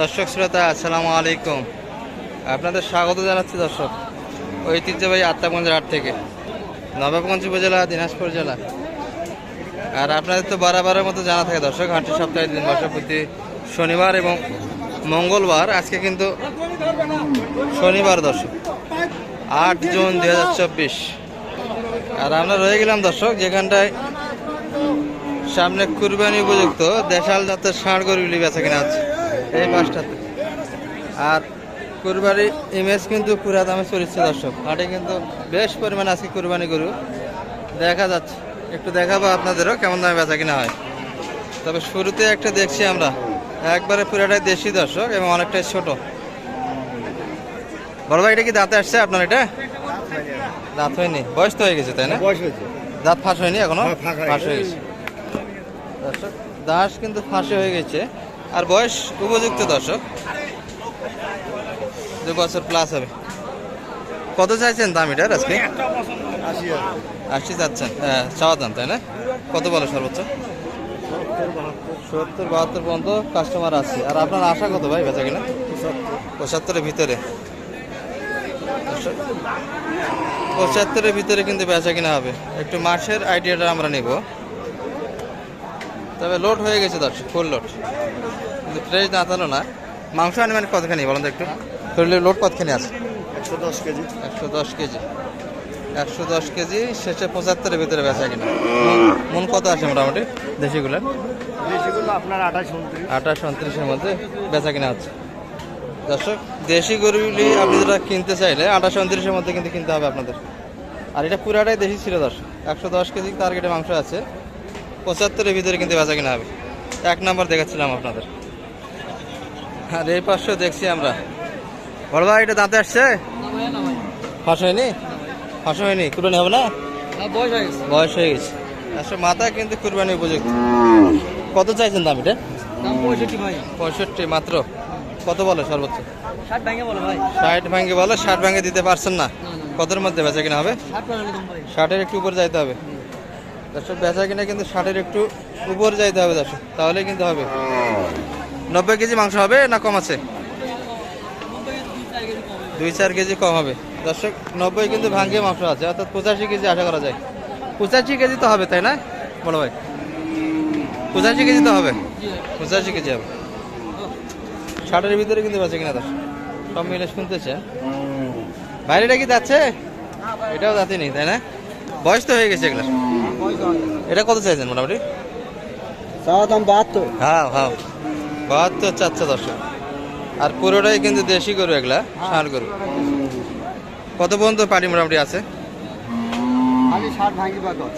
দর্শক শ্রোতা, আসসালামু আলাইকুম। আপনাদের স্বাগত জানাচ্ছি দর্শক ঐতিহ্যবাহী আত্মাগঞ্জের হাট থেকে। নবাবগঞ্জ উপজেলা, দিনাজপুর জেলা। আর আপনাদের তো বারাবারের মতো জানা থাকে দর্শক, হাটটি সপ্তাহে দিন বসে প্রতি শনিবার এবং মঙ্গলবার, আজকে কিন্তু শনিবার দর্শক, আট জুন দুই হাজার চব্বিশ। আর আমরা রয়ে গেলাম দর্শক, যেখানটায় সামনে কুরবানি উপযুক্ত দেশাল জাতের ষাঁড় গরুগুলি বেচা কিনা আছে এই পাঁচটাতে। আর কুরবানি ইমেজ কিন্তু পুরা দামে চলেছে দর্শক। হাটে কিন্তু বেশ পরিমাণে আজকে কুরবানি গরু। দেখা যাচ্ছে। একটু দেখাবো আপনাদেরও কেমন দামে বেচা কিনা হয়। তবে শুরুতে একটা দেখছি আমরা। একবারে পুরাটাই দেশি দর্শক এবং অনেকটাই ছোট। বড় ভাই এটা কি দাঁতে আসছে আপনার এটা? দাঁত হয়নি। বয়স তো হয়ে গেছে তাই না? দাঁত ফাঁস হয়নি এখনও? হয়ে ফাঁস হয়ে গেছে। দর্শক দাঁত কিন্তু ফাঁসে হয়ে গেছে। আর বয়স উপযুক্ত দর্শক। দু বছর প্লাস হবে। কত চাইছেন দাম এটার আজকে? আশি চাচ্ছেন। হ্যাঁ চাওয়া দাম, তাই না? কত বলো সর্বোচ্চ? সত্তর, বাহাত্তর পর্যন্ত কাস্টমার আছে। আর আপনার আশা কত ভাই বেচা কিনা? পঁচাত্তরের ভিতরে। পঁচাত্তরের ভিতরে কিন্তু বেচা কিনা হবে। একটু মাসের আইডিয়াটা আমরা নেব। তবে লোড হয়ে গেছে দর্শক ফুল লোড কিন্তু ফ্রেশ না তাহলে না। মাংস আনুমানিক কতখানি বলেন তো একটু? শরীরে লোড কতখানি আছে? একশো দশ কেজি। একশো দশ কেজি। একশো দশ কেজি শেষে পঁচাত্তরের ভিতরে বেচা কিনা। মন- মন কত আসে মোটামুটি দেশিগুলো? দেশিগুলো আপনার আঠাশ উনত্রিশ। আঠাশ উনত্রিশের মধ্যে বেচা কিনা হচ্ছে। দর্শক দেশি গরুগুলি আপনি যেটা কিনতে চাইলে আঠাশ উনত্রিশের মধ্যে কিন্তু কিনতে হবে আপনাদের। আর এটা পুরাটাই দেশি ছিল দর্শক। একশো দশ কেজি টার্গেটে মাংস আছে। পঁচাত্তরের ভিতরে কিন্তু বেচা কিনা হবে। এক নাম্বার দেখাচ্ছিলাম আপনাদের। আর এই পাশে দেখছি আমরা। বড় ভাই এটা দাঁতে আসছে? ফাঁস হয়নি? ফাঁস হয়নি? কুরবানি হবে না? বয়স হয়ে গেছে। আসলে মাথা কিন্তু কুরবানি উপযুক্ত কত চাইছেন দাম এটা? পঁয়ষট্টি মাত্র? কত বলে সর্বোচ্চ? ষাট ভেঙে বলো ষাট ভাঙ্গে বলে ষাট ভাঙ্গে দিতে পারছেন না। কতর মধ্যে বেচা কিনা হবে? ষাটের একটু উপরে যাইতে হবে। দর্শক, বেচা কিনা কিন্তু ষাটের একটু উপর যাইতে হবে দর্শক, তাহলে কিন্তু হবে। নব্বই কেজি মাংস হবে না কম আছে? দুই চার কেজি কম হবে। দর্শক, নব্বই কিন্তু ভাঙ্গে মাংস আছে, অর্থাৎ পঁচাশি কেজি আশা করা যায়। পঁচাশি কেজি তো হবে, তাই না বলো ভাই? পঁচাশি কেজি তো হবে। পঁচাশি কেজি হবে। ষাটের ভিতরে কিন্তু বেঁচে কিনা দর্শক, সব মিলে শুনতেছে বাইরেটা কি যাচ্ছে? এটাও যাতে নেই তাই না? বয়স তো হয়ে গেছে এগুলো এটা কত চাইছেন মোটামুটি? চাওয়া দাম বাহাত্তর। হ্যাঁ হ্যাঁ। বাহাত্তর চাচ্ছে দর্শক। আর পুরোটাই কিন্তু দেশি গরু এগুলা ষাঁড় গরু। কত পর্যন্ত পাটি মোটামুটি আছে?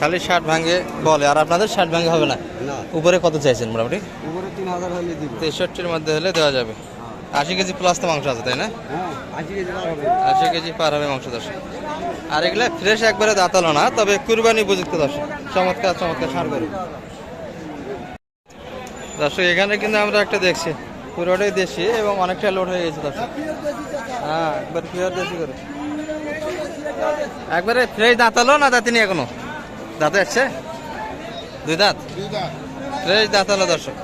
খালি ষাট ভাঙি বলে আর আপনাদের ষাট ভাঙ্গে হবে না? উপরে কত চাইছেন মোটামুটি? তেষট্টির মধ্যে হলে দেওয়া যাবে। আশি কেজি প্লাস তো মাংস আছে তাই না? আশি কেজি পার হবে মাংস দর্শক আর এগুলা ফ্রেশ একবারে দাঁতালো না তবে কুরবানি উপযুক্ত দর্শক চমৎকার চমৎকার সার গরু দর্শক এখানে কিন্তু আমরা একটা দেখছি পুরোটাই দেশি এবং অনেকটা লোড হয়ে গেছে দর্শক। হ্যাঁ একবার পিওর দেশি করে। একবারে ফ্রেশ দাঁতালো না দাঁতিনি এখনও? দাঁতে আসছে দুই দাঁত? ফ্রেশ দাঁতালো দর্শক।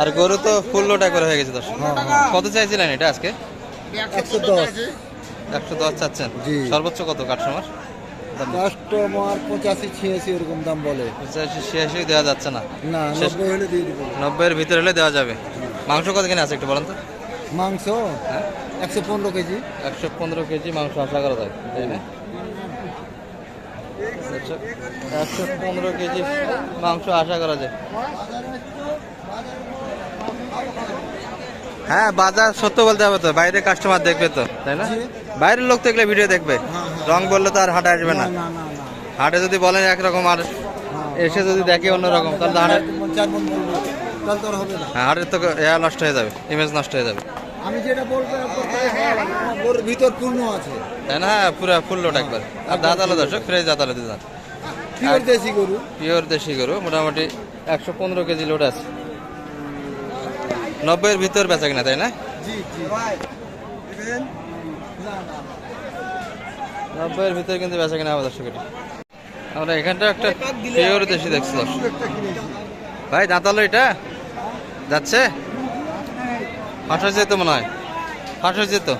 আর গরু তো ফুল লোড করে হয়ে গেছে দর্শক। কত চাইছিলেন এটা আজকে? একশো দশ। একশো দশ চাচ্ছেন? সর্বোচ্চ কত কাস্টমার? কাস্টমার পঁচাশি ছিয়াশি এরকম দাম বলে। পঁচাশি ছিয়াশি দেওয়া যাচ্ছে না। না নব্বই হলে দিয়ে দিব। নব্বইয়ের ভিতরে হলে দেওয়া যাবে। মাংস কত কিনে আছে একটু বলেন তো। মাংস? হ্যাঁ। একশো পনেরো কেজি। একশো পনেরো কেজি মাংস আশা করা যায় তাই না? আচ্ছা, একশো পনেরো কেজি মাংস আশা করা যায়। হ্যাঁ বাজার সত্য বলতে হবে তো। বাইরে কাস্টমার দেখবে তো তাই না? বাইরের লোক দেখলে ভিডিও দেখবে। হ্যাঁ, হ্যাঁ। রং বললে তো আর হাটে আসবে না। হাটে যদি বলেন একরকম আর এসে যদি দেখে অন্যরকম তাহলে তো হাটে হ্যাঁ, হাটের তো এয়া নষ্ট হয়ে যাবে ইমেজ নষ্ট হয়ে যাবে। আমি যেটা বলব ওর ভিতর পূর্ণ আছে। তাই না? হ্যাঁ পুরো ফুল লোড একবার। আর দাঁতালো দর্শক ফ্রেশ দাঁতালো দিদান পিওর দেশি গরু। পিওর দেশি গরু মোটামুটি একশো পনেরো কেজি লোড আছে। নব্বইয়ের ভিতর বেচা কিনা তাই না? জি জি। না না নব্বইয়ের ভিতরে কিন্তু বেচা কিনা হবে দর্শক আমরা এখানটা একটা পিওর দেশি দেখছি ভাই দাঁতালো এটা? যাচ্ছে? ফাঁস হয়েছে তো মনে হয়। ফাঁস হয়েছে তো।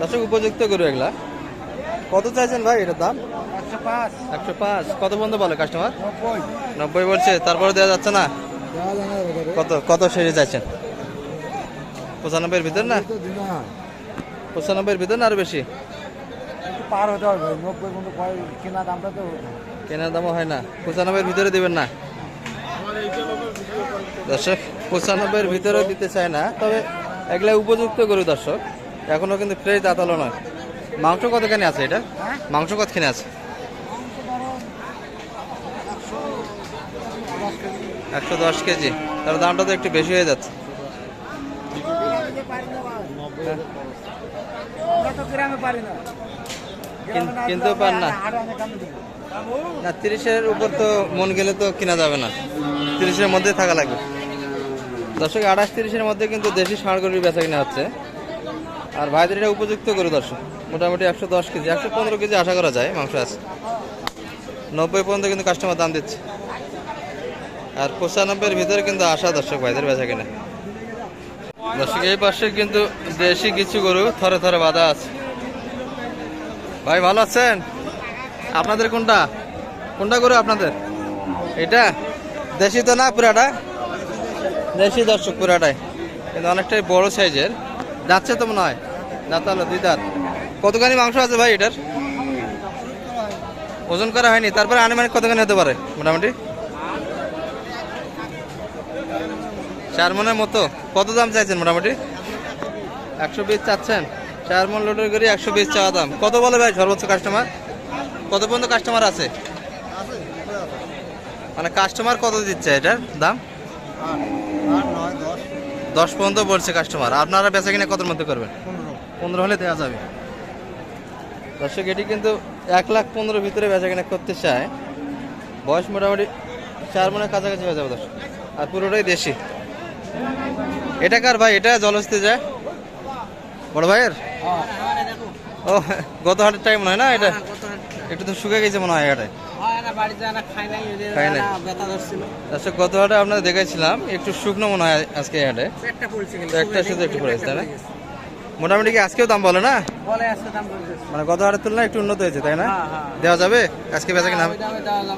দর্শক উপযুক্ত গরু এগুলা। কত চাইছেন ভাই এটার দাম? একশো পাঁচ। একশো পাঁচ। কত বন্ধ বলে কাস্টমার নব্বই বলছে তারপরে দেওয়া যাচ্ছে না? কত কত সেরে চাইছেন পঁচানব্বইয়ের ভিতর না? পঁচানব্বইয়ের ভিতর না আরও বেশি? পার হতে হবে নব্বই পর্যন্ত কেনা দামটা তো কেনার দামও হয় না। পঁচানব্বইয়ের ভিতরে দিবেন না? দর্শক পঁচানব্বইয়ের ভিতরে দিতে চায় না তবে এগুলা উপযুক্ত গরু দর্শক। এখনও কিন্তু ফ্রেশ দাঁতালো নয়। মাংস কতখানি আছে এটা? মাংস কতখানি আছে? একশো দশ কেজি। তার দামটা তো একটু বেশি হয়ে যাচ্ছে। কিনতেও পার না। না, তিরিশের উপর তো মন গেলে তো কিনা যাবে না। তিরিশের মধ্যে থাকা লাগবে। দর্শক, আঠাশ তিরিশের মধ্যে কিন্তু দেশি ষাঁড় গরুর বেচা কিনা হচ্ছে। আর ভাইদের এটা উপযুক্ত করে দর্শক, মোটামুটি একশো দশ কেজি, একশো পনেরো কেজি আশা করা যায় মাংস আছে। নব্বই পর্যন্ত কিন্তু কাস্টমার দাম দিচ্ছে। আর পঁচানব্বইয়ের ভিতরে কিন্তু আশা দর্শক ভাইদের বেচা কিনা। দর্শক, এই পাশে কিন্তু দেশি কিছু গরু থরে থরে বাঁধা আছে। ভাই, ভালো আছেন? আপনাদের কোনটা? কোনটা গরু আপনাদের? এটা? দেশি তো না পুরাটা? দেশি দর্শক পুরাটাই। কিন্তু অনেকটাই বড় সাইজের। যাচ্ছে তো মনে হয়? দাঁত হলো দুই দাঁত। কতখানি মাংস আছে ভাই এটার? ওজন করা হয়নি। তারপরে আনুমানিক কতখানি হতে পারে? মোটামুটি? চার মনের মতো। কত দাম চাইছেন মোটামুটি? একশো বিশ চাচ্ছেন। চার মন লোডের করি একশো বিশ চাওয়া দাম। কত বলে ভাই সর্বোচ্চ কাস্টমার কত পর্যন্ত কাস্টমার আছে? মানে কাস্টমার কত দিচ্ছে এটার দাম? দশ পর্যন্ত বলছে কাস্টমার আপনারা বেচা কিনে কতর মধ্যে করবেন? পনেরো হলে দেওয়া যাবে। দর্শক, এটি কিন্তু এক লাখ পনেরো ভিতরে বেচা কিনা করতে চায়। বয়স মোটামুটি চার মনের কাছাকাছি হয়ে যাবে দর্শক। আর পুরোটাই দেশি। এটা কার ভাই? এটা জলস্তে যায়। বড় ভাইয়ের? ও গত হাটের টাইম নয় না এটা? একটু তো শুকে গেছে মনে হয় নাই। দর্শক গত হাটে আপনাদের দেখাইছিলাম একটু শুকনো মনে হয় আজকে হাটে। একটা শুধু একটু পড়েছে তাই না? মোটামুটি কি আজকেও দাম বলে না? মানে গত হাটের তুলনায় একটু উন্নত হয়েছে তাই না? হ্যাঁ, হ্যাঁ। দেওয়া যাবে? আজকে বেচা কিনা? হবে?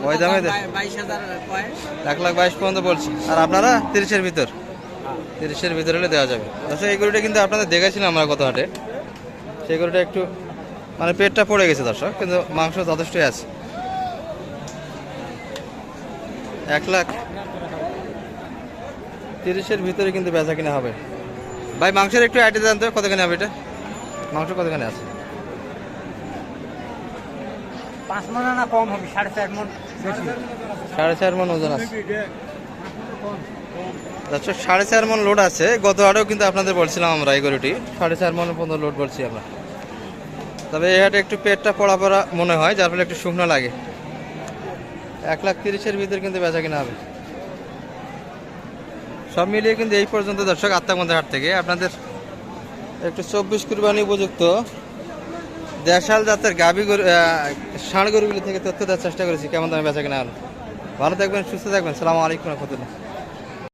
ওই দামে? এক লাখ বাইশ পর্যন্ত বলছি। আর আপনারা তিরিশের ভিতর? তিরিশের ভিতরে হলে দেওয়া যাবে। দর্শক এই গরুটা কিন্তু আপনাদের দেখেছিলাম আমরা গত হাটে। সেই গরুটা একটু মানে পেটটা পড়ে গেছে দর্শক কিন্তু মাংস যথেষ্টই আছে। এক লাখ তিরিশের ভিতরে কিন্তু বেচা কিনা হবে। ভাই মাংসের একটু আইডিয়া জানতে হবে কতখানি হবে এটা? মাংস কতখানি আছে? পাঁচ মন না কম হবে সাড়ে চার মন সাড়ে চার মন ওজন আছে। দর্শক সাড়ে চার মন লোড আছে। গত আরেও কিন্তু আপনাদের বলছিলাম আমরা এই গরুটি। সাড়ে চার মন পর্যন্ত লোড বলছি আমরা। তবে এই হাটে একটু পেটটা পড়া পড়া মনে হয়, যার ফলে একটু শুকনো লাগে। এক লাখ তিরিশের ভিতরে কিন্তু বেচা কিনা হবে। সব মিলিয়ে কিন্তু এই পর্যন্ত দর্শক আত্মাগঞ্জের হাট থেকে। আপনাদের একটু চব্বিশ কুরবানি উপযুক্ত দেশাল জাতের গাভী গরু ষাঁড় গরুগুলি থেকে তথ্য দেওয়ার চেষ্টা করেছি, কেমন দামে বেচা কিনা হলো। ভালো থাকবেন, সুস্থ থাকবেন। সালামু আলাইকুম রহমতুল্লাহ।